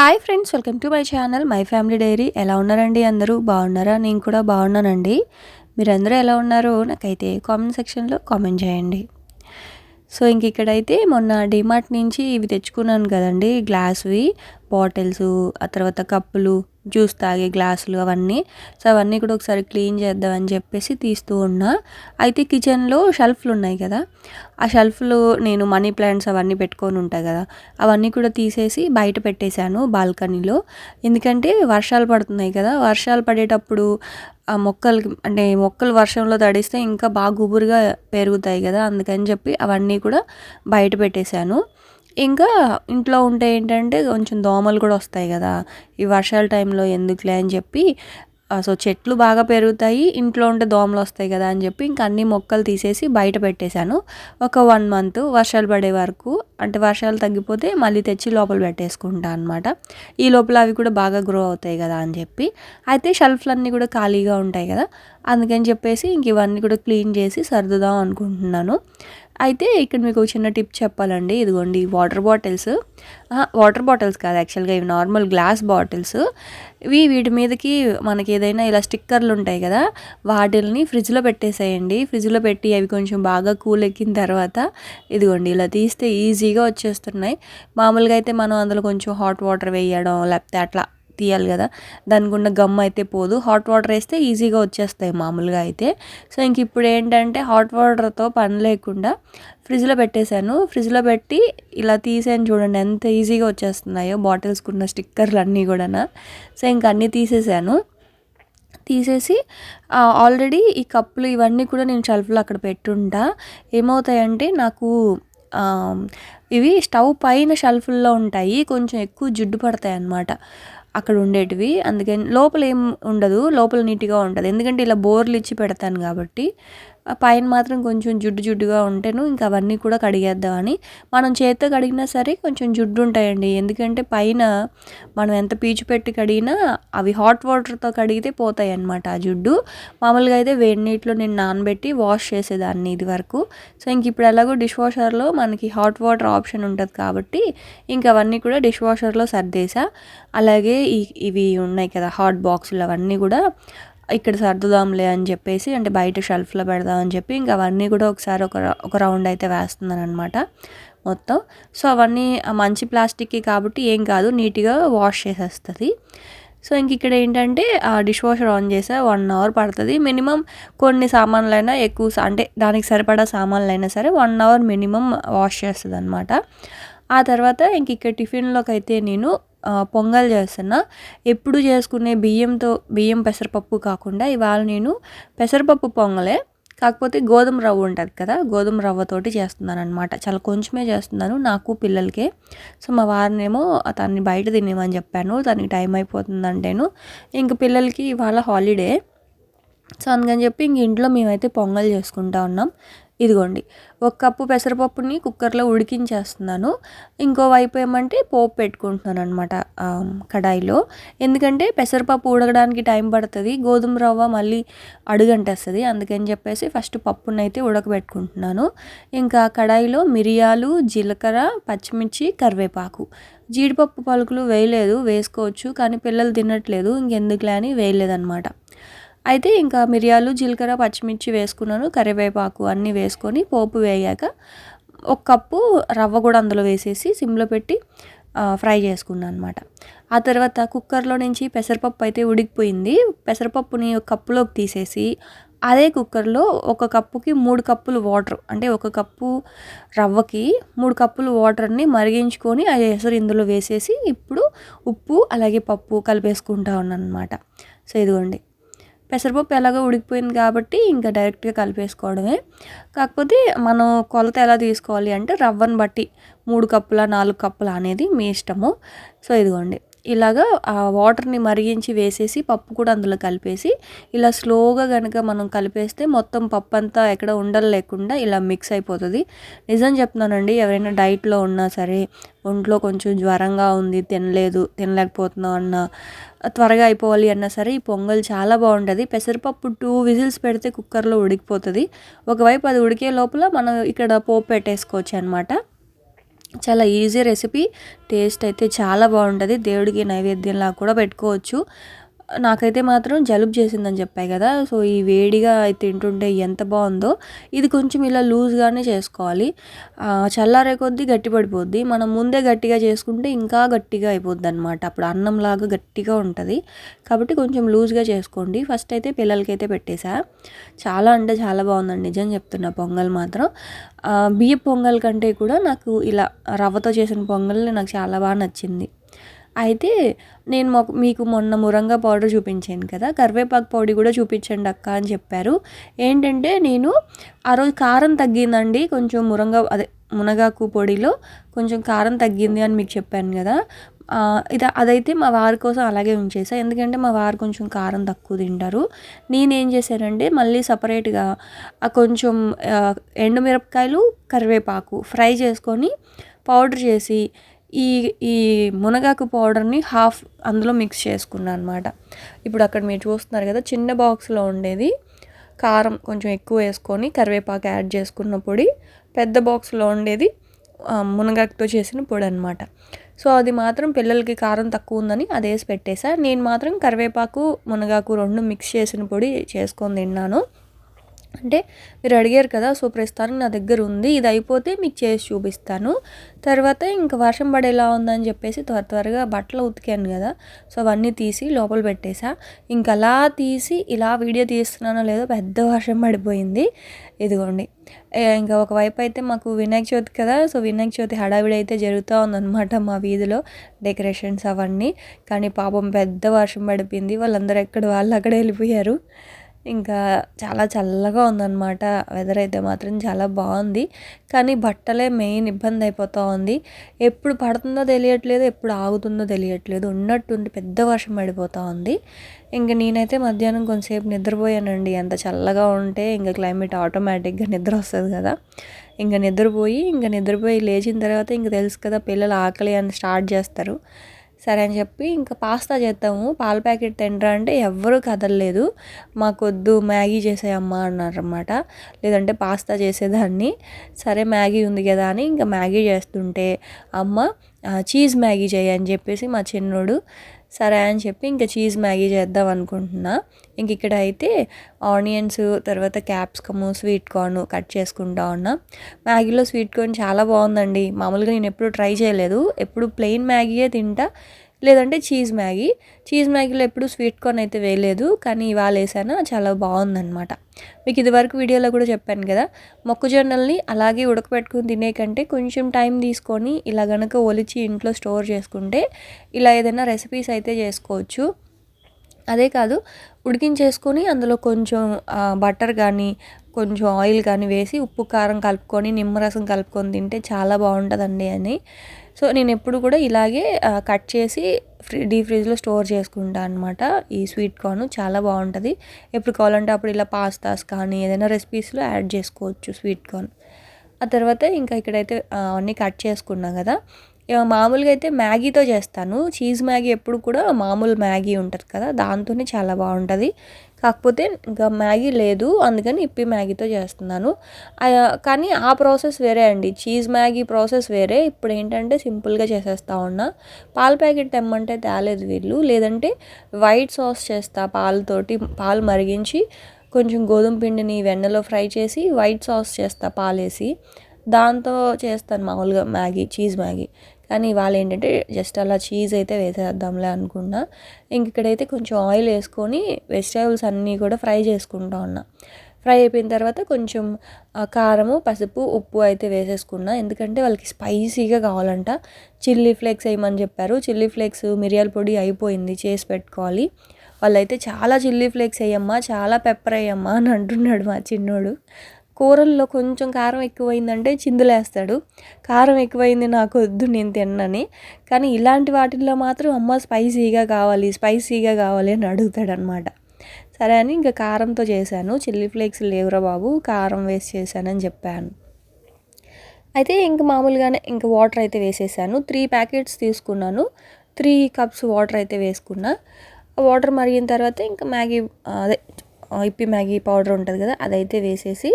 Hi friends welcome to my channel my family diary. ఎలా ఉన్నారండి అందరూ? బాగున్నారా? నేను కూడా బాగున్నానండి. మీరందరూ ఎలా ఉన్నారో నాకైతే కామెంట్ సెక్షన్లో కామెంట్ చేయండి. సో ఇంక ఇక్కడైతే మొన్న డిమార్ట్ నుంచి ఇవి తెచ్చుకున్నాను కదండి గ్లాస్వి బాటిల్స్ ఆ తర్వాత కప్పులు జ్యూస్ తాగే గ్లాసులు అవన్నీ. సో అవన్నీ కూడా ఒకసారి క్లీన్ చేద్దామని చెప్పేసి తీస్తూ ఉన్నా. అయితే కిచెన్లో షెల్ఫ్లు ఉన్నాయి కదా. ఆ షెల్ఫ్లో నేను మనీ ప్లాంట్స్ అవన్నీ పెట్టుకొని ఉంటాయి కదా. అవన్నీ కూడా తీసేసి బయట పెట్టేశాను బాల్కనీలో. ఎందుకంటే వర్షాలు పడుతున్నాయి కదా. వర్షాలు పడేటప్పుడు ఆ మొక్కలు అంటే మొక్కలు వర్షంలో తడిస్తే ఇంకా బాగా గుబురుగా పెరుగుతాయి కదా. అందుకని చెప్పి అవన్నీ కూడా బయట పెట్టేశాను. ఇంకా ఇంట్లో ఉంటే ఏంటంటే కొంచెం దోమలు కూడా వస్తాయి కదా. ఈ వర్షాల టైంలో ఎందుకులే అని చెప్పి సో చెట్లు బాగా పెరుగుతాయి ఇంట్లో ఉంటే దోమలు వస్తాయి కదా అని చెప్పి ఇంకా అన్ని మొక్కలు తీసేసి బయట పెట్టేశాను. ఒక వన్ మంత్ వర్షాలు పడే వరకు అంటే వర్షాలు తగ్గిపోతే మళ్ళీ తెచ్చి లోపల పెట్టేసుకుంటా అనమాట ఈ లోపల అవి కూడా బాగా గ్రో అవుతాయి కదా అని చెప్పి. అయితే షెల్ఫ్లన్నీ కూడా ఖాళీగా ఉంటాయి కదా. అందుకని చెప్పేసి ఇంక ఇవన్నీ కూడా క్లీన్ చేసి సర్దుదాం అనుకుంటున్నాను. అయితే ఇక్కడ మీకు చిన్న టిప్ చెప్పాలండి. ఇదిగోండి వాటర్ బాటిల్స్. వాటర్ బాటిల్స్ కాదు యాక్చువల్గా ఇవి నార్మల్ గ్లాస్ బాటిల్స్. ఇవి వీటి మీదకి మనకి ఏదైనా ఇలా స్టిక్కర్లు ఉంటాయి కదా వాటిల్ని ఫ్రిడ్జ్లో పెట్టేసేయండి. ఫ్రిడ్జ్లో పెట్టి అవి కొంచెం బాగా కూల్ ఎక్కిన తర్వాత ఇదిగోండి ఇలా తీస్తే ఈజీగా వచ్చేస్తున్నాయి. మామూలుగా అయితే మనం అందులో కొంచెం హాట్ వాటర్ వేయడం లేకపోతే అట్లా తీయాలి కదా. దానికి ఉన్న గమ్ అయితే పోదు. హాట్ వాటర్ వేస్తే ఈజీగా వచ్చేస్తాయి మామూలుగా అయితే. సో ఇంక ఇప్పుడు ఏంటంటే హాట్ వాటర్తో పని లేకుండా ఫ్రిడ్జ్లో పెట్టేశాను. ఫ్రిడ్జ్లో పెట్టి ఇలా తీసాను చూడండి ఎంత ఈజీగా వచ్చేస్తున్నాయో బాటిల్స్కున్న స్టిక్కర్లు అన్నీ కూడా సో ఇంక అన్నీ తీసేసాను. తీసేసి ఆల్రెడీ ఈ కప్పులు ఇవన్నీ కూడా నేను షెల్ఫ్లో అక్కడ పెట్టుంటా. ఏమవుతాయంటే నాకు ఇవి స్టవ్ పైన షెల్ఫ్ల్లో ఉంటాయి. కొంచెం ఎక్కువ జిడ్డు పడతాయి అన్నమాట అక్కడ ఉండేటివి. అందుకని లోపల ఏం ఉండదు లోపల నీట్గా ఉంటుంది. ఎందుకంటే ఇలా బోర్లు ఇచ్చి పెడతాను కాబట్టి పైన మాత్రం కొంచెం జుడ్డు జుడ్డుగా ఉంటేను ఇంకా అవన్నీ కూడా కడిగేద్దామని మనం చేత్తో కడిగినా సరే కొంచెం జుడ్డు ఉంటాయండి. ఎందుకంటే పైన మనం ఎంత పీచు పెట్టి కడిగినా అవి హాట్ వాటర్తో కడిగితే పోతాయి అన్నమాట ఆ జుడ్డు. మామూలుగా అయితే వేడి నీటిలో నేను నానబెట్టి వాష్ చేసేదాన్ని ఇది వరకు. సో ఇంక ఇప్పుడు ఎలాగో డిష్ వాషర్లో మనకి హాట్ వాటర్ ఆప్షన్ ఉంటుంది కాబట్టి ఇంక అవన్నీ కూడా డిష్ వాషర్లో సర్దేసా అలాగే ఇవి ఉన్నాయి కదా హాట్ బాక్సులు అవన్నీ కూడా ఇక్కడ సర్దుదాంలే అని చెప్పేసి అంటే బయట షెల్ఫ్లో పెడదామని చెప్పి ఇంకా అవన్నీ కూడా ఒకసారి ఒక ఒక రౌండ్ అయితే వేస్తున్నాను అనమాట మొత్తం. సో అవన్నీ మంచి ప్లాస్టిక్ కాబట్టి ఏం కాదు నీట్గా వాష్ చేసేస్తుంది. సో ఇంక ఇక్కడ ఏంటంటే ఆ డిష్ వాషర్ ఆన్ చేసా వన్ అవర్ పడుతుంది. మినిమం కొన్ని సామాన్లైనా ఎక్కువ అంటే దానికి సరిపడా సామాన్లు అయినా సరే వన్ అవర్ మినిమం వాష్ చేస్తుంది అనమాట ఆ తర్వాత ఇంక ఇక్కడ టిఫిన్లోకి అయితే నేను పొంగల్ చేస్తున్నా. ఎప్పుడు చేసుకునే బియ్యంతో బియ్యం పెసరపప్పు కాకుండా ఇవాళ నేను పెసరపప్పు పొంగలే. కాకపోతే గోధుమ రవ్వ ఉంటుంది కదా గోధుమ రవ్వతోటి చేస్తున్నాను అనమాట చాలా కొంచెమే చేస్తున్నాను నాకు పిల్లలకే. సో మా వారినేమో తనని బయట తినేమని చెప్పాను తనకి టైం అయిపోతుందంటేను. ఇంక పిల్లలకి ఇవాళ హాలిడే. సో అందుకని చెప్పి ఇంక ఇంట్లో మేమైతే పొంగల్ చేసుకుంటా ఉన్నాం. ఇదిగోండి ఒక కప్పు పెసరపప్పుని కుక్కర్లో ఉడికించేస్తున్నాను. ఇంకోవైపు ఏమంటే పోపు పెట్టుకుంటున్నాను అనమాట కడాయిలో. ఎందుకంటే పెసరపప్పు ఉడకడానికి టైం పడుతుంది గోధుమ రవ్వ మళ్ళీ అడుగంటేస్తుంది. అందుకని చెప్పేసి ఫస్ట్ పప్పునైతే అయితే ఉడకబెట్టుకుంటున్నాను. ఇంకా కడాయిలో మిరియాలు జీలకర్ర పచ్చిమిర్చి కరివేపాకు. జీడిపప్పు పలుకులు వేయలేదు వేసుకోవచ్చు కానీ పిల్లలు తినట్లేదు ఇంకెందుకులే అని వేయలేదన్నమాట. అయితే ఇంకా మిరియాలు జీలకర్ర పచ్చిమిర్చి వేసుకున్నాను కరివేపాకు అన్నీ వేసుకొని పోపు వేయాక ఒక కప్పు రవ్వ కూడా అందులో వేసేసి సిమ్లో పెట్టి ఫ్రై చేసుకున్నాను అనమాట ఆ తర్వాత కుక్కర్లో నుంచి పెసరపప్పు అయితే ఉడికిపోయింది. పెసరపప్పుని ఒక కప్పులోకి తీసేసి అదే కుక్కర్లో ఒక కప్పుకి మూడు కప్పులు వాటర్ అంటే ఒక కప్పు రవ్వకి మూడు కప్పులు వాటర్ని మరిగించుకొని ఆ ఎసరు ఇందులో వేసేసి ఇప్పుడు ఉప్పు అలాగే పప్పు కలిపేసుకుంటా ఉన్నాను అనమాట సో ఇదిగోండి. పెసరపప్పు ఎలాగో ఉడికిపోయింది కాబట్టి ఇంకా డైరెక్ట్గా కలిపేసుకోవడమే. కాకపోతే మనం కొలత ఎలా తీసుకోవాలి అంటే రవ్వను బట్టి మూడు కప్పుల నాలుగు కప్పుల అనేది మీ ఇష్టము. సో ఇదిగోండి. ఇలాగా ఆ వాటర్ని మరిగించి వేసేసి పప్పు కూడా అందులో కలిపేసి ఇలా స్లోగా కనుక మనం కలిపేస్తే మొత్తం పప్పు అంతా ఎక్కడ ఉండలు లేకుండా ఇలా మిక్స్ అయిపోతుంది. నిజం చెప్తున్నానండి ఎవరైనా డైట్లో ఉన్నా సరే ఒంట్లో కొంచెం జ్వరంగా ఉంది తినలేదు తినలేకపోతున్నాం అన్న త్వరగా అయిపోవాలి అన్నా సరే ఈ పొంగల్ చాలా బాగుంటుంది. పెసరపప్పు టూ విజిల్స్ పెడితే కుక్కర్లో ఉడికిపోతుంది. ఒకవైపు అది ఉడికే లోపల మనం ఇక్కడ పోపు పెట్టేసుకోవచ్చు అనమాట చాలా ఈజీ రెసిపీ. టేస్ట్ అయితే చాలా బాగుంటుంది. దేవుడికి నైవేద్యంలా కూడా పెట్టుకోవచ్చు. నాకైతే మాత్రం జలుబు చేసిందని చెప్పాయి కదా. సో ఈ వేడిగా తింటుంటే ఎంత బాగుందో ఇది కొంచెం ఇలా లూజ్గానే చేసుకోవాలి. చల్లారే కొద్దీ గట్టి పడిపోద్ది. మనం ముందే గట్టిగా చేసుకుంటే ఇంకా గట్టిగా అయిపోద్ది అనమాట అప్పుడు అన్నంలాగా గట్టిగా ఉంటుంది. కాబట్టి కొంచెం లూజ్గా చేసుకోండి. ఫస్ట్ అయితే పిల్లలకైతే పెట్టేశా చాలా అంటే చాలా బాగుందండి. నిజం చెప్తున్నా పొంగల్ మాత్రం. బియ్య పొంగల్ కంటే కూడా నాకు ఇలా రవ్వతో చేసిన పొంగల్ నాకు చాలా బాగా నచ్చింది. అయితే నేను మీకు మొన్న మురంగా పౌడర్ చూపించాను కదా కరివేపాకు పొడి కూడా చూపించండి అక్క అని చెప్పారు. ఏంటంటే నేను ఆ రోజు కారం తగ్గిందండి కొంచెం మురంగా అదే మునగాకు పొడిలో కొంచెం కారం తగ్గింది అని మీకు చెప్పాను కదా. ఇది అదైతే మా వారి కోసం అలాగే ఉంచేసా ఎందుకంటే మా వారు కొంచెం కారం తక్కువ తింటారు. నేనేం చేశానంటే మళ్ళీ సపరేట్గా కొంచెం ఎండుమిరపకాయలు కరివేపాకు ఫ్రై చేసుకొని పౌడర్ చేసి ఈ ఈ మునగాకు పౌడర్ని హాఫ్ అందులో మిక్స్ చేసుకున్నాను అనమాట ఇప్పుడు అక్కడ మీరు చూస్తున్నారు కదా చిన్న బాక్స్లో ఉండేది కారం కొంచెం ఎక్కువ వేసుకొని కరివేపాకు యాడ్ చేసుకున్న పొడి పెద్ద బాక్స్లో ఉండేది మునగాకుతో చేసిన పొడి అనమాట సో అది మాత్రం పిల్లలకి కారం తక్కువ ఉందని అది వేసి పెట్టేసా. నేను మాత్రం కరివేపాకు మునగాకు రెండు మిక్స్ చేసిన పొడి చేసుకొని తిన్నాను. అంటే మీరు అడిగారు కదా సో ప్రస్తుతానికి నా దగ్గర ఉంది ఇది అయిపోతే మీకు చేసి చూపిస్తాను. తర్వాత ఇంకా వర్షం పడేలా ఉందని చెప్పేసి త్వర త్వరగా బట్టలు ఉతికాను కదా సో అవన్నీ తీసి లోపల పెట్టేసా. ఇంకా అలా తీసి ఇలా వీడియో తీస్తున్నానో లేదో పెద్ద వర్షం పడిపోయింది. ఇదిగోండి. ఇంకా ఒకవైపు అయితే మాకు వినాయక చవితి కదా సో వినాయక చవితి హడావిడి అయితే జరుగుతూ ఉందన్నమాట మా వీధిలో డెకరేషన్స్ అవన్నీ. కానీ పాపం పెద్ద వర్షం పడిపోయింది వాళ్ళందరూ ఎక్కడ వాళ్ళు అక్కడ వెళ్ళిపోయారు. ఇంకా చాలా చల్లగా ఉందన్నమాట. వెదర్ అయితే మాత్రం చాలా బాగుంది. కానీ బట్టలే మెయిన్ ఇబ్బంది అయిపోతూ ఉంది. ఎప్పుడు పడుతుందో తెలియట్లేదు ఎప్పుడు ఆగుతుందో తెలియట్లేదు. ఉన్నట్టుండి పెద్ద వర్షం పడిపోతూ ఉంది. ఇంకా నేనైతే మధ్యాహ్నం కొంతసేపు నిద్రపోయానండి. ఎంత చల్లగా ఉంటే ఇంకా క్లైమేట్ ఆటోమేటిక్గా నిద్ర వస్తుంది కదా. ఇంకా నిద్రపోయి ఇంకా నిద్రపోయి లేచిన తర్వాత ఇంకా తెలుసు కదా పిల్లలు ఆకలి అని స్టార్ట్ చేస్తారు. సరే అని చెప్పి ఇంకా పాస్తా చేద్దాము. పాల ప్యాకెట్ తినరా అంటే ఎవ్వరూ కదలలేదు. మాకొద్దు మ్యాగీ చేసేయమ్మా అన్నారన్నమాట. లేదంటే పాస్తా చేసేదాన్ని. సరే మ్యాగీ ఉంది కదా అని ఇంకా మ్యాగీ చేస్తుంటే అమ్మ చీజ్ మ్యాగీ చేయని చెప్పేసి మా చిన్నోడు సరే అని చెప్పి ఇంకా చీజ్ మ్యాగీ చేద్దాం అనుకుంటున్నా. ఇంక ఇక్కడ అయితే ఆనియన్స్ తర్వాత క్యాప్సికము స్వీట్ కార్న్ కట్ చేసుకుంటా ఉన్నా. మ్యాగీలో స్వీట్ కార్న్ చాలా బాగుందండి. మామూలుగా నేను ఎప్పుడు ట్రై చేయలేదు. ఎప్పుడు ప్లెయిన్ మ్యాగీయే తింటా. లేదంటే చీజ్ మ్యాగీ. చీజ్ మ్యాగీలో ఎప్పుడు స్వీట్ కార్న్ అయితే వేయలేదు కానీ ఇవాళ వేసాను. చాలా బాగుందనమాట మీకు ఇదివరకు వీడియోలో కూడా చెప్పాను కదా మొక్కజొన్నల్ని అలాగే ఉడకపెట్టుకుని తినే కంటే కొంచెం టైం తీసుకొని ఇలా గనక ఒలిచి ఇంట్లో స్టోర్ చేసుకుంటే ఇలా ఏదైనా రెసిపీస్ అయితే చేసుకోవచ్చు. అదే కాదు ఉడికించేసుకొని అందులో కొంచెం బటర్ కానీ కొంచెం ఆయిల్ కానీ వేసి ఉప్పు కారం కలుపుకొని నిమ్మరసం కలుపుకొని తింటే చాలా బాగుంటుందండి అని. సో నేను ఎప్పుడు కూడా ఇలాగే కట్ చేసి ఫ్రీ డీ ఫ్రిడ్జ్లో స్టోర్ చేసుకుంటాను అనమాట ఈ స్వీట్ కార్న్ చాలా బాగుంటుంది. ఎప్పుడు కావాలంటే అప్పుడు ఇలా పాస్తాస్ కానీ ఏదైనా రెసిపీస్లో యాడ్ చేసుకోవచ్చు స్వీట్ కార్న్. ఆ తర్వాత ఇంకా ఇక్కడైతే అన్నీ కట్ చేసుకున్నాం కదా. మామూలుగా అయితే మ్యాగీతో చేస్తాను. చీజ్ మ్యాగీ ఎప్పుడు కూడా మామూలు మ్యాగీ ఉంటుంది కదా దాంతోనే చాలా బాగుంటుంది. కాకపోతే ఇంకా మ్యాగీ లేదు. అందుకని ఇప్పి మ్యాగీతో చేస్తున్నాను. కానీ ఆ ప్రాసెస్ వేరే అండి. చీజ్ మ్యాగీ ప్రాసెస్ వేరే. ఇప్పుడు ఏంటంటే సింపుల్గా చేసేస్తా ఉన్నా. పాల ప్యాకెట్ తెమ్మంటే తేలేదు వీళ్ళు. లేదంటే వైట్ సాస్ చేస్తా పాలతోటి. పాలు మరిగించి కొంచెం గోధుమ పిండిని వెన్నలో ఫ్రై చేసి వైట్ సాస్ చేస్తా పాలేసి. దాంతో చేస్తాను మామూలుగా మ్యాగీ చీజ్ మ్యాగీ. కానీ ఇవాళ ఏంటంటే జస్ట్ అలా చీజ్ అయితే వేసేద్దాంలే అనుకున్నా. ఇంక ఇక్కడైతే కొంచెం ఆయిల్ వేసుకొని వెజిటేబుల్స్ అన్నీ కూడా ఫ్రై చేసుకుంటా ఉన్నా. ఫ్రై అయిపోయిన తర్వాత కొంచెం కారము పసుపు ఉప్పు అయితే వేసేసుకున్నా. ఎందుకంటే వాళ్ళకి స్పైసీగా కావాలంట. చిల్లీ ఫ్లేక్స్ వేయమని చెప్పారు. చిల్లీ ఫ్లేక్స్ మిరియాల పొడి అయిపోయింది చేసి పెట్టుకోవాలి. వాళ్ళైతే చాలా చిల్లీ ఫ్లేక్స్ వేయమ్మా చాలా పెప్పర్ వేయమ్మా అని అంటున్నాడు మా చిన్నోడు. కూరల్లో కొంచెం కారం ఎక్కువైందంటే చిందులేస్తాడు. కారం ఎక్కువైంది నాకు వద్దు నేను తిన్నని. కానీ ఇలాంటి వాటిల్లో మాత్రం అమ్మ స్పైసీగా కావాలి స్పైసీగా కావాలి అని అడుగుతాడు అనమాట సరే అని ఇంకా కారంతో చేశాను. చిల్లీ ఫ్లేక్స్ లేవురా బాబు కారం వేసి చేశానని చెప్పాను. అయితే ఇంక మామూలుగానే ఇంక వాటర్ అయితే వేసేసాను. త్రీ ప్యాకెట్స్ తీసుకున్నాను. త్రీ కప్స్ వాటర్ అయితే వేసుకున్నా. వాటర్ మరిగిన తర్వాత ఇంకా మ్యాగీ అదే ఇప్పి మ్యాగీ పౌడర్ ఉంటుంది కదా అదైతే వేసేసి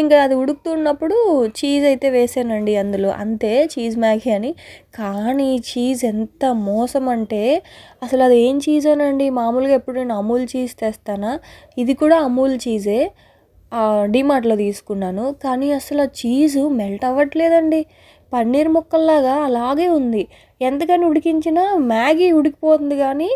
ఇంకా అది ఉడుకుతున్నప్పుడు చీజ్ అయితే వేసానండి అందులో. అంతే చీజ్ మ్యాగీ అని. కానీ చీజ్ ఎంత మోసం అంటే అసలు అది ఏం చీజ్ అనండి? మామూలుగా ఎప్పుడు నేను అమూల్ చీజ్ తెస్తానా? ఇది కూడా అమూల్ చీజే. డిమార్ట్లో తీసుకున్నాను. కానీ అసలు ఆ చీజు మెల్ట్ అవ్వట్లేదండి. పన్నీర్ ముక్కల్లాగా అలాగే ఉంది. ఎంతకని ఉడికించినా మ్యాగీ ఉడికిపోతుంది కానీ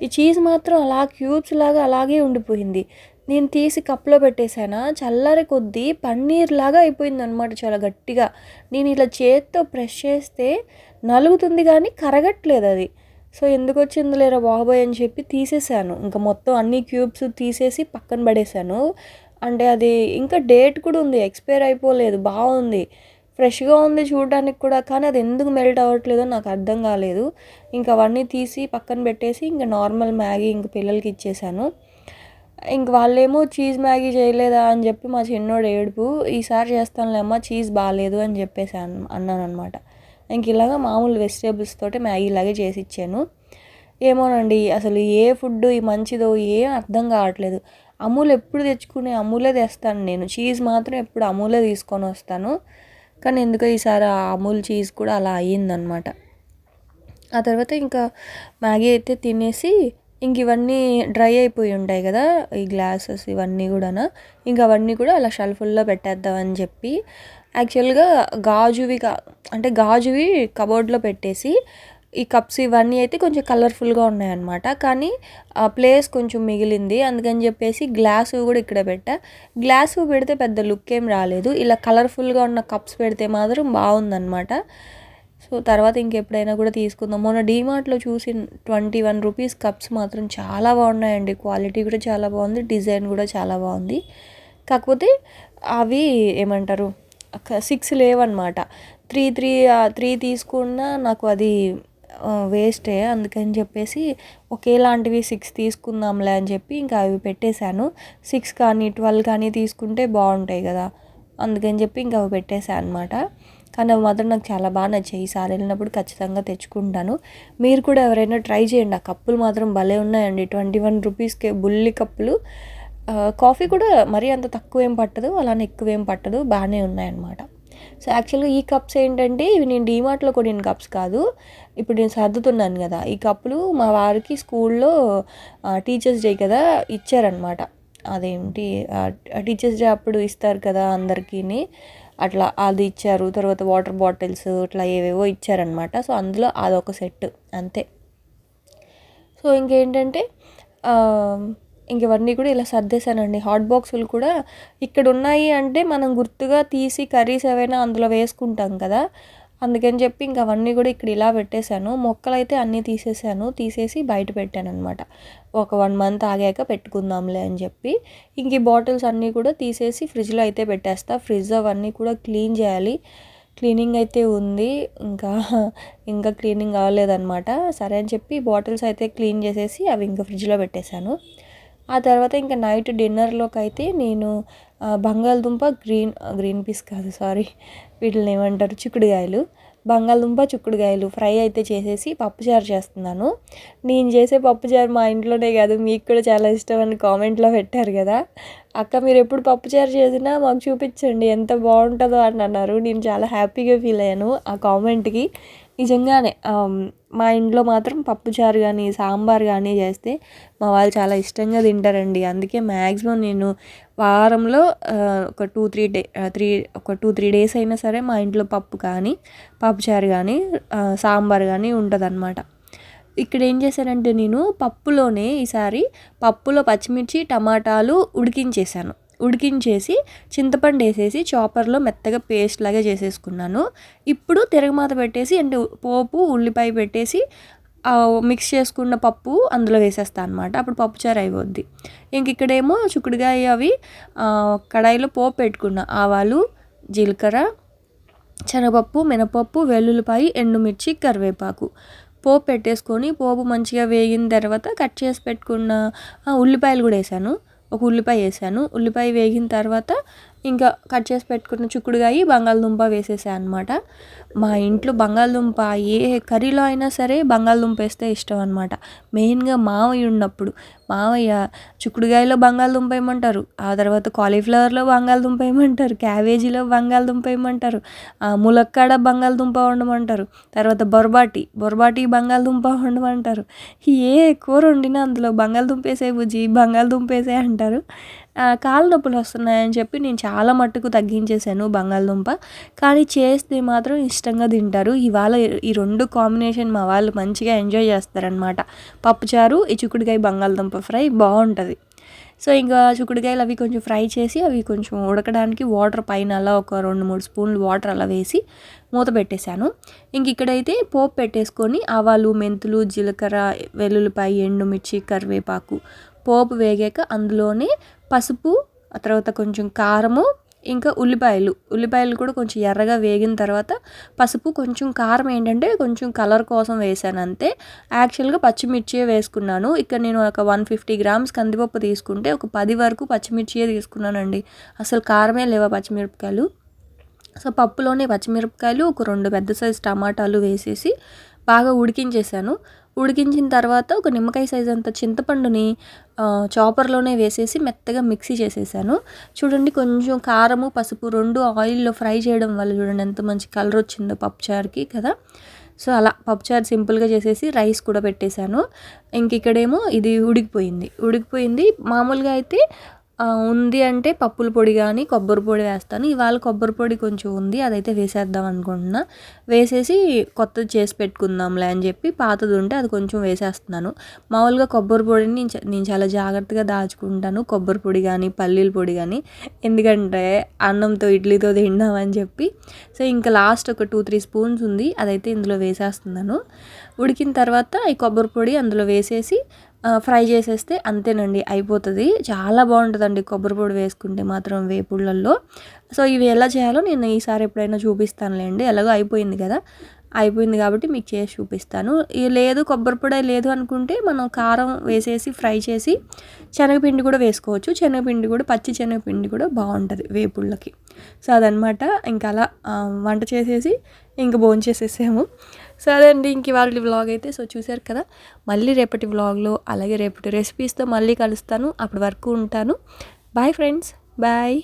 ఈ చీజ్ మాత్రం అలా క్యూబ్స్ లాగా అలాగే ఉండిపోయింది. నేను తీసి కప్లో పెట్టేశానా? చల్లారి కొద్దీ పన్నీర్ లాగా అయిపోయింది అనమాట చాలా గట్టిగా. నేను ఇలా చేత్తో ప్రెస్ చేస్తే నలుగుతుంది కానీ కరగట్లేదు అది. సో ఎందుకు వచ్చింది లేరా బాబోయ్ అని చెప్పి తీసేసాను ఇంకా మొత్తం అన్ని క్యూబ్స్ తీసేసి పక్కన పడేసాను అంటే అది ఇంకా డేట్ కూడా ఉంది ఎక్స్పైర్ అయిపోలేదు బాగుంది. ఫ్రెష్గా ఉంది చూడడానికి కూడా కానీ అది ఎందుకు మెల్ట్ అవ్వట్లేదో నాకు అర్థం కాలేదు. ఇంకా అవన్నీ తీసి పక్కన పెట్టేసి ఇంకా నార్మల్ మ్యాగీ ఇంక పిల్లలకి ఇచ్చేసాను. ఇంక వాళ్ళేమో చీజ్ మ్యాగీ చేయలేదా అని చెప్పి మా చిన్నోడు ఏడుపు ఈసారి చేస్తానులేమ్మా చీజ్ బాగాలేదు అని చెప్పేసి అన్నాను అనమాట ఇంక ఇలాగా మామూలు వెజిటేబుల్స్ తోటి మ్యాగీ ఇలాగే చేసి ఇచ్చాను. ఏమోనండి అసలు ఏ ఫుడ్ మంచిదో ఏం అర్థం కావట్లేదు. అమూల్ ఎప్పుడు తెచ్చుకునే అమూలే తెస్తాను నేను. చీజ్ మాత్రం ఎప్పుడు అమూలే తీసుకొని వస్తాను. కానీ ఎందుకో ఈసారి ఆ అమూల్ చీజ్ కూడా అలా అయ్యిందనమాట. ఆ తర్వాత ఇంకా మ్యాగీ అయితే తినేసి ఇంక ఇవన్నీ డ్రై అయిపోయి ఉంటాయి కదా ఈ గ్లాసెస్ ఇవన్నీ కూడా ఇంకా అవన్నీ కూడా అలా షెల్ఫుల్లో పెట్టేద్దామని చెప్పి యాక్చువల్గా గాజువి అంటే గాజువి కబోర్డ్లో పెట్టేసి ఈ కప్స్ ఇవన్నీ అయితే కొంచెం కలర్ఫుల్గా ఉన్నాయన్నమాట. కానీ ఆ ప్లేస్ కొంచెం మిగిలింది. అందుకని చెప్పేసి గ్లాసు కూడా ఇక్కడ పెట్టా. గ్లాసు పెడితే పెద్ద లుక్ ఏం రాలేదు. ఇలా కలర్ఫుల్గా ఉన్న కప్స్ పెడితే మాత్రం బాగుందన్నమాట. సో తర్వాత ఇంకెప్పుడైనా కూడా తీసుకుందాం. మొన్న డీమార్ట్లో చూసి ట్వంటీ వన్ రూపీస్ కప్స్ మాత్రం చాలా బాగున్నాయండి. క్వాలిటీ కూడా చాలా బాగుంది. డిజైన్ కూడా చాలా బాగుంది. కాకపోతే అవి ఏమంటారు? సిక్స్ లేవన్నమాట. త్రీ త్రీ త్రీ తీసుకున్నా నాకు అది వేస్టే. అందుకని చెప్పేసి ఒకేలాంటివి సిక్స్ తీసుకుందాంలే అని చెప్పి ఇంకా అవి పెట్టేశాను. సిక్స్ కానీ ట్వెల్వ్ కానీ తీసుకుంటే బాగుంటాయి కదా. అందుకని చెప్పి ఇంకా అవి పెట్టేశాను అనమాట కానీ అవి మాత్రం నాకు చాలా బాగా నచ్చాయి. ఈసారి వెళ్ళినప్పుడు ఖచ్చితంగా తెచ్చుకుంటాను. మీరు కూడా ఎవరైనా ట్రై చేయండి. ఆ కప్పులు మాత్రం భలే ఉన్నాయండి. ట్వంటీ వన్ రూపీస్కే బుల్లి కప్పులు. కాఫీ కూడా మరీ అంత తక్కువ ఏం పట్టదు. అలానే ఎక్కువ ఏం పట్టదు. బాగానే ఉన్నాయన్నమాట. సో యాక్చువల్గా ఈ కప్స్ ఏంటంటే ఇవి నేను డీమార్ట్లో కొనిన కప్స్ కాదు. ఇప్పుడు నేను సర్దుతున్నాను కదా ఈ కప్పులు మా వారికి స్కూల్లో టీచర్స్ డే కదా ఇచ్చారనమాట అదేంటి టీచర్స్ డే అప్పుడు ఇస్తారు కదా అందరికీ అట్లా అది ఇచ్చారు తర్వాత వాటర్ బాటిల్స్ ఇట్లా ఏవేవో ఇచ్చారనమాట సో అందులో అదొక సెట్ అంతే. సో ఇంకేంటంటే ఇంక ఇవన్నీ కూడా ఇలా సర్దేశానండి. హాట్ బాక్సులు కూడా ఇక్కడ ఉన్నాయి అంటే మనం గుర్తుగా తీసి కర్రీస్ ఏవైనా అందులో వేసుకుంటాం కదా. అందుకని చెప్పి ఇంక అవన్నీ కూడా ఇక్కడ ఇలా పెట్టేశాను. మొక్కలు అయితే అన్నీ తీసేసాను తీసేసి బయట పెట్టాను అనమాట ఒక వన్ మంత్ ఆగాక పెట్టుకుందాంలే అని చెప్పి. ఇంక ఈ బాటిల్స్ అన్నీ కూడా తీసేసి ఫ్రిడ్జ్లో అయితే పెట్టేస్తా. ఫ్రిడ్జ్ అవన్నీ కూడా క్లీన్ చేయాలి. క్లీనింగ్ అయితే ఉంది. ఇంకా ఇంకా క్లీనింగ్ అవ్వలేదన్నమాట. సరే అని చెప్పి బాటిల్స్ అయితే క్లీన్ చేసేసి అవి ఇంకా ఫ్రిడ్జ్లో పెట్టేశాను. ఆ తర్వాత ఇంకా నైట్ డిన్నర్లోకి అయితే నేను బంగాళదుంప గ్రీన్ గ్రీన్ పీస్ కాదు సారీ వీటిని ఏమంటారు చిక్కుడుకాయలు బంగాళదుంప చిక్కుడుకాయలు ఫ్రై అయితే చేసేసి పప్పుచారు చేస్తున్నాను. నేను చేసే పప్పుచారు మా ఇంట్లోనే కాదు మీకు కూడా చాలా ఇష్టం అని కామెంట్లో పెట్టారు కదా. అక్క మీరు ఎప్పుడు పప్పుచారు చేసినా మాకు చూపించండి ఎంత బాగుంటుందో అని అన్నారు. నేను చాలా హ్యాపీగా ఫీల్ అయ్యాను ఆ కామెంట్కి. నిజంగానే మా ఇంట్లో మాత్రం పప్పుచారు కానీ సాంబార్ కానీ చేస్తే మా వాళ్ళు చాలా ఇష్టంగా తింటారండి. అందుకే మ్యాక్సిమం నేను వారంలో ఒక టూ త్రీ డే త్రీ ఒక టూ త్రీ డేస్ అయినా సరే మా ఇంట్లో పప్పు కానీ పప్పుచారు కానీ సాంబార్ కానీ ఉంటుందన్నమాట. ఇక్కడ ఏం చేశానంటే నేను పప్పులోనే ఈసారి పప్పులో పచ్చిమిర్చి టమాటాలు ఉడికించేసాను ఉడికించేసి చింతపండు వేసేసి చాపర్లో మెత్తగా పేస్ట్ లాగా చేసేసుకున్నాను. ఇప్పుడు తిరగమాత పెట్టేసి అంటే పోపు ఉల్లిపాయ పెట్టేసి మిక్స్ చేసుకున్న పప్పు అందులో వేసేస్తాను అనమాట అప్పుడు పప్పుచారు అయిపోద్ది. ఇంక ఇక్కడేమో చుక్కుడుగాయ అవి కడాయిలో పోపు పెట్టుకున్న. ఆవాలు జీలకర్ర శనగపప్పు మినపప్పు వెల్లుల్లిపాయ ఎండుమిర్చి కరివేపాకు. పోపు పెట్టేసుకొని పోపు మంచిగా వేగిన తర్వాత కట్ చేసి పెట్టుకున్న ఉల్లిపాయలు కూడా వేసాను. ఒక ఉల్లిపాయ వేసాను. ఉల్లిపాయ వేగిన తర్వాత ఇంకా కట్ చేసి పెట్టుకున్న చిక్కుడుగాయ బంగాళదుంప వేసేసాను అనమాట మా ఇంట్లో బంగాళదుంప ఏ కర్రీలో అయినా సరే బంగాళదుంప వేస్తే ఇష్టం అనమాట మెయిన్గా మావయ్య ఉన్నప్పుడు. మావయ్య చిక్కుడుగాయలో బంగాళదుంప వేయమంటారు. ఆ తర్వాత కాలీఫ్లవర్లో బంగాళదుంప వేయమంటారు. క్యాబేజీలో బంగాళదుంప వేయమంటారు. ములక్కాడ బంగాళదుంప వండమంటారు. తర్వాత బొరబాటి బొరబాటి బంగాళదుంప వండమంటారు. ఏ కూర వండినా అందులో బంగాళదుంప వేసే బుజ్జి బంగాళదుంప వేసే అంటారు. కాళ్ళ నొప్పులు వస్తున్నాయని చెప్పి నేను చాలా మట్టుకు తగ్గించేసాను బంగాళదుంప. కానీ చేస్తే మాత్రం ఇష్టంగా తింటారు. ఇవాళ ఈ రెండు కాంబినేషన్ మా వాళ్ళు మంచిగా ఎంజాయ్ చేస్తారనమాట పప్పుచారు ఈ చిక్కుడుకాయ బంగాళదుంప ఫ్రై బాగుంటుంది. సో ఇంకా చిక్కుడుకాయలు అవి కొంచెం ఫ్రై చేసి అవి కొంచెం ఉడకడానికి వాటర్ పైన అలా ఒక రెండు మూడు స్పూన్లు వాటర్ అలా వేసి మూత పెట్టేశాను. ఇంక ఇక్కడైతే పోపు పెట్టేసుకొని ఆవాలు మెంతులు జీలకర్ర వెల్లుల్లిపాయ ఎండుమిర్చి కరివేపాకు పోపు వేగాక అందులోనే పసుపు ఆ తర్వాత కొంచెం కారము ఇంకా ఉల్లిపాయలు. ఉల్లిపాయలు కూడా కొంచెం ఎర్రగా వేగిన తర్వాత పసుపు కొంచెం కారం ఏంటంటే కొంచెం కలర్ కోసం వేసాను అంతే. యాక్చువల్గా పచ్చిమిర్చి వేసుకున్నాను. ఇక్కడ నేను ఒక వన్ ఫిఫ్టీ గ్రామ్స్ కందిపప్పు తీసుకుంటే ఒక పది వరకు పచ్చిమిర్చియే తీసుకున్నానండి. అసలు కారమే లేవా పచ్చిమిరపకాయలు. సో పప్పులోనే పచ్చిమిరపకాయలు ఒక రెండు పెద్ద సైజు టమాటాలు వేసేసి బాగా ఉడికించేసాను ఉడికించిన తర్వాత ఒక నిమ్మకాయ సైజ్ అంత చింతపండుని చాపర్లోనే వేసేసి మెత్తగా మిక్సీ చేసేసాను. చూడండి కొంచెం కారము పసుపు రెండు ఆయిల్లో ఫ్రై చేయడం వల్ల చూడండి ఎంత మంచి కలర్ వచ్చిందో పప్పుచారుకి కదా. సో అలా పప్పుచారు సింపుల్గా చేసేసి రైస్ కూడా పెట్టేశాను. ఇంక ఇక్కడేమో ఇది ఉడికిపోయింది. ఉడికిపోయింది. మామూలుగా అయితే ఉంది అంటే పప్పుల పొడి కానీ కొబ్బరి పొడి వేస్తాను. ఇవాళ కొబ్బరి పొడి కొంచెం ఉంది అదైతే వేసేద్దాం అనుకుంటున్నా. వేసేసి కొత్తది చేసి పెట్టుకుందాంలే అని చెప్పి పాతది ఉంటే అది కొంచెం వేసేస్తున్నాను. మామూలుగా కొబ్బరి పొడిని నేను చాలా జాగ్రత్తగా దాచుకుంటాను కొబ్బరి పొడి కానీ పల్లీల పొడి కానీ. ఎందుకంటే అన్నంతో ఇడ్లీతో తిందామని చెప్పి. సో ఇంకా లాస్ట్ ఒక టూ త్రీ స్పూన్స్ ఉంది అదైతే ఇందులో వేసేస్తున్నాను. ఉడికిన తర్వాత ఈ కొబ్బరి పొడి అందులో వేసేసి ఫ్రై చేసేస్తే అంతేనండి అయిపోతుంది. చాలా బాగుంటుందండి కొబ్బరి పొడి వేసుకుంటే మాత్రం వేపుళ్ళల్లో. సో ఇవి ఎలా చేయాలో నేను ఈసారి ఎప్పుడైనా చూపిస్తానులేండి. ఎలాగో అయిపోయింది కదా? అయిపోయింది కాబట్టి మీకు చేసి చూపిస్తాను. లేదు కొబ్బరి పొడి లేదు అనుకుంటే మనం కారం వేసేసి ఫ్రై చేసి శనగపిండి కూడా వేసుకోవచ్చు. శనగపిండి కూడా పచ్చి శనగపిండి కూడా బాగుంటుంది వేపుళ్ళకి. సో అదనమాట. ఇంకా అలా వంట చేసేసి ఇంక భోంచేసేసాము. సరే అండి ఇంక ఇవాళ వ్లాగ్ అయితే సో చూసారు కదా. మళ్ళీ రేపటి వ్లాగ్లో అలాగే రేపటి రెసిపీస్తో మళ్ళీ కలుస్తాను. అప్పటి వరకు ఉంటాను. Bye friends bye